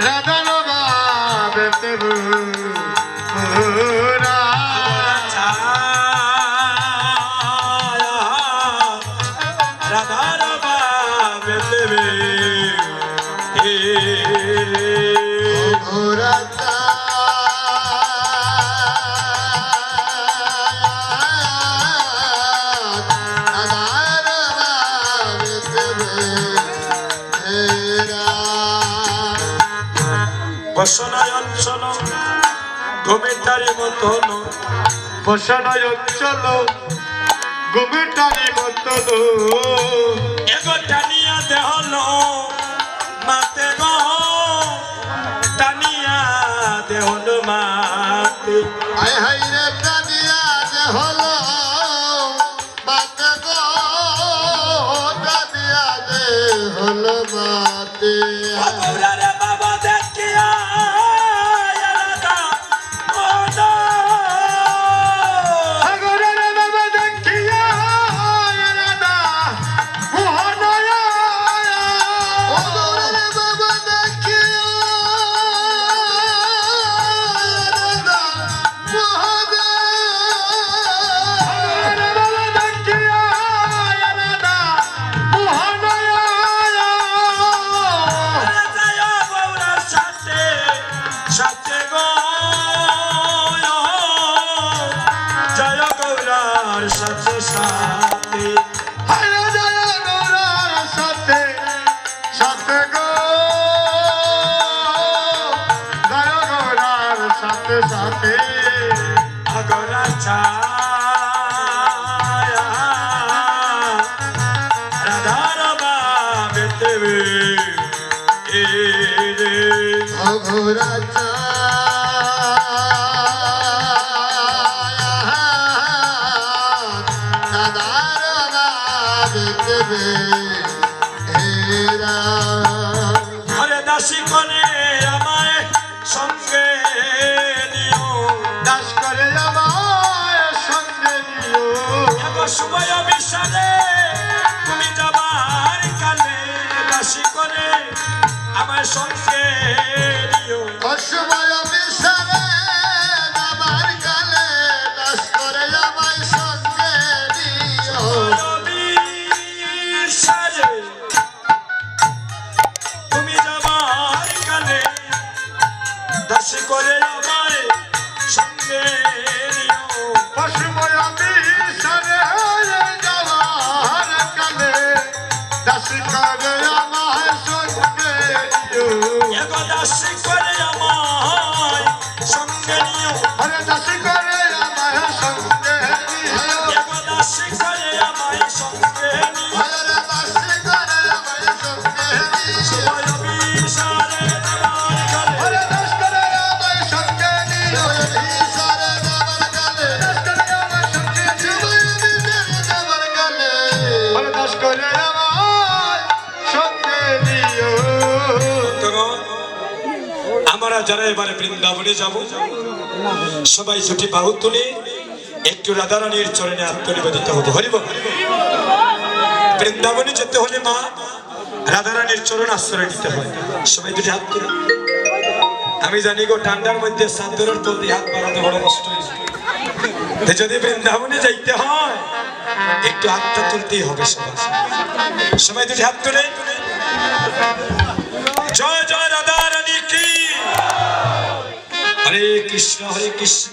রাধানো বাপ প্রভু বসনায় অঞ্চল ঘুমিটারি মতন বসানয় অঞ্চল গুমিটারি মতন এগো টানিয়া দেহল মাতে গো টানিয়া দেহল মাতে। আয় হাই রে টানিয়া যে হলো মাতে গো টানিয়া যে হলো মাতে। অঘোরা দাদার দেবে হেরা হরে দাসী করে আমায় সঙ্গে নিও। দাস করে আমার সঙ্গে নিও। সময় বিশালে তুমি যাবার কালে দাসী করে আমার সঙ্গে নিও অসময় আমায় সঙ্গে আমরা যারা এবারে বৃন্দাবনে যাব, সবাই ছুটি বাহু তুলে একটু রাধারানীর চরণে আত্মনিবেদিত হব। হরিব বৃন্দাবনে যেতে হলে মা, রাধারানীর চরণ আশ্রয় নিতে হয়। সবাই দুটি হাত তুলে। আমি জানি গো, ঠান্ডার মধ্যে সান্তরের তল হাত বাড়াতে বড় কষ্ট যদি বৃন্দাবনে যাইতে হয় একটু হাতটা তুলতেই হবে সবাই সবাই দুটি হাত তুলে। জয় জয় রাধা রানী কি? হরে কৃষ্ণ হরে কৃষ্ণ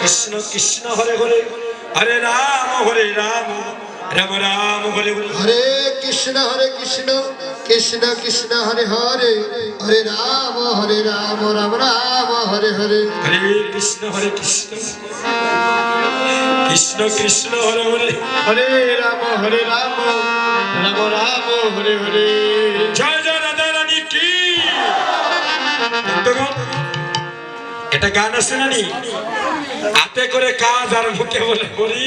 কৃষ্ণ কৃষ্ণ হরে হরে হরে রাম হরে রাম রাম রাম হরে হরে। হরে কৃষ্ণ হরে কৃষ্ণ কৃষ্ণ কৃষ্ণ হরে হরে হরে রাম হরে রাম রাম রাম হরে হরে। হরে কৃষ্ণ হরে কৃষ্ণ। কৃষ্ণ কৃষ্ণ হরে হরে। হরে রাম হরে রাম। রাম রাম হরে হরে। জয় জয় রাধা রানী কি? এটা গান আছে না নি? হাতে করে কাজ আর মুখে বলে করি।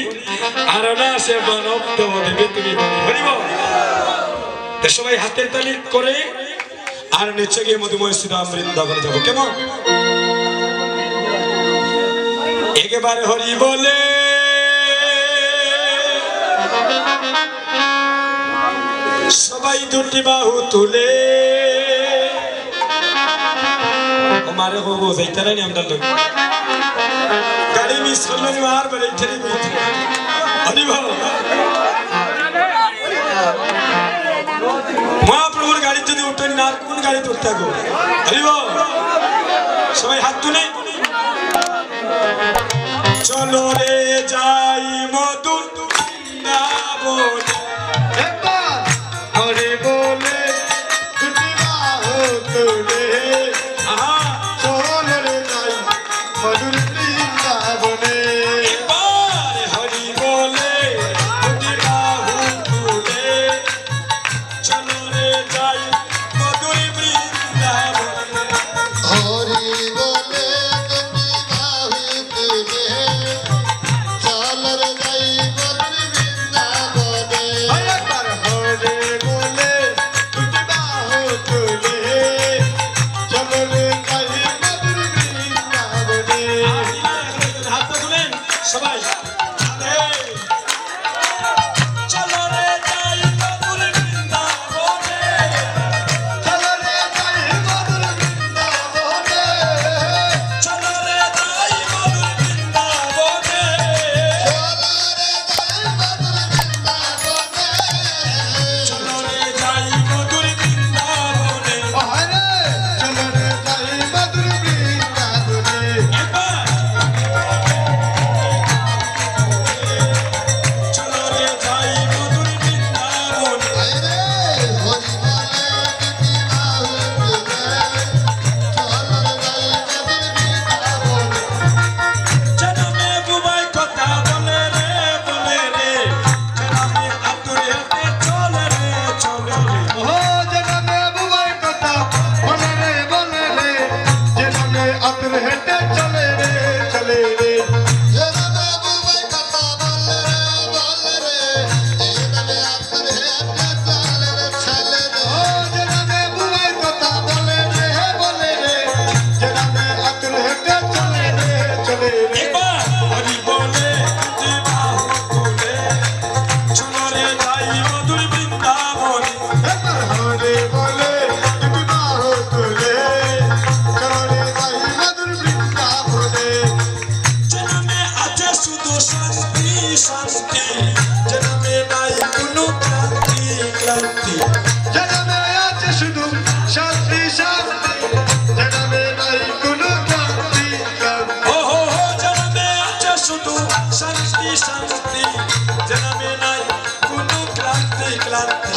আর না সে মানব তো দেবে তুমি হরিব সবাই হাতের তালি করে আর নিচে গিয়ে মধুময় শ্রীরাম বৃন্দাবনে যাব। কেমন? একেবারে হরি বলে। সবাই দুটি বাহু তুলে। হব আমরা গাড়ি মিস করলে মার বেড়ে মহাপ্রভুর গাড়ি যদি উঠেন না কোন গাড়ি উঠতে গো সবাই হাত তুলে। চলো রে যাই মো সবাই শান্তি শান্তি জনমে নাই কোনো ক্লান্তি ক্লান্তি। জনমে আছে শুধু শান্তি শান্তি জনমে নাই কোনো ক্লান্তি ক্লান্তি। ও হো হো জনমে আছে শুধু শান্তি শান্তি জনমে নাই কোনো ক্লান্তি ক্লান্তি।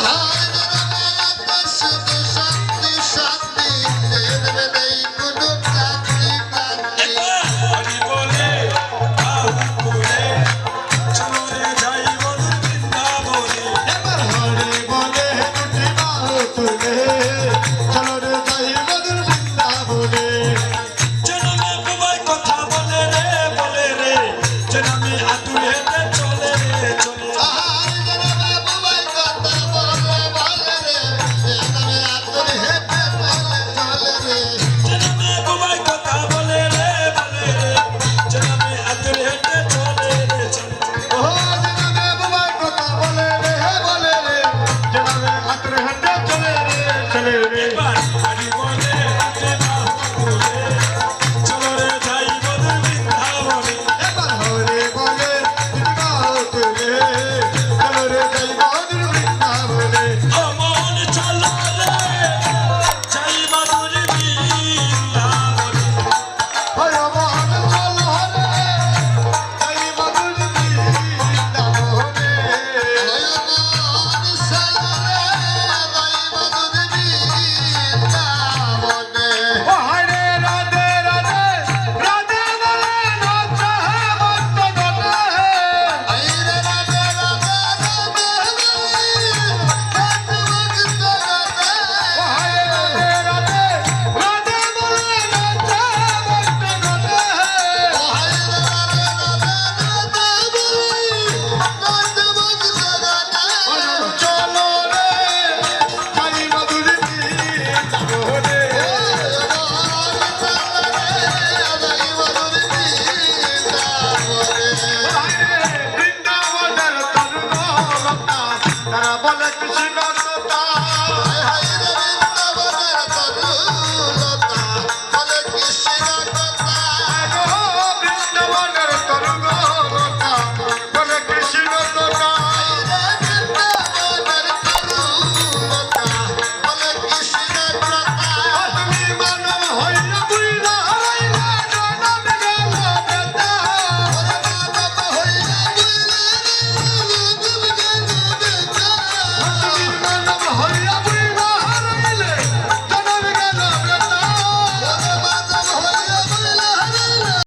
বলে কৃষ্ণ লতা হায় রে বৃন্দাবনের তরু লতা বলে কৃষ্ণ লতা বৃন্দাবনের তরু লতা বলে কৃষ্ণ লতা